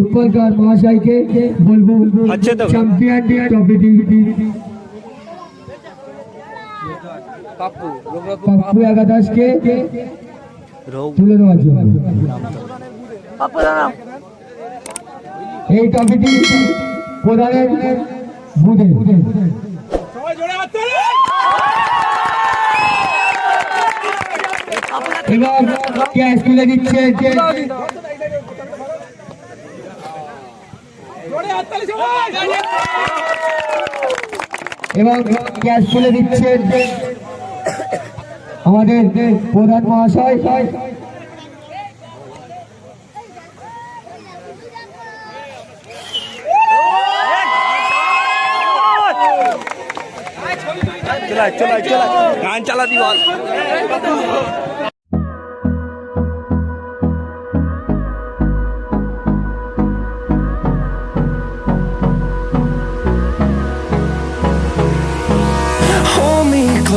উৎপল কর মহাশয়কে বলব। চ্যাম্পিয়ন ট্রফিটি পাপ্পু একাদশকে তুলে দেওয়ার জন্য। এই ট্রফিটি প্রধানের বুধে এবার ক্যাশ তুলে দিচ্ছে? এবং ক্যাশ তুলে দিচ্ছে আমাদের প্রধান মহাশয়। চলা চলা চলা গান চালা দি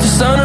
the sun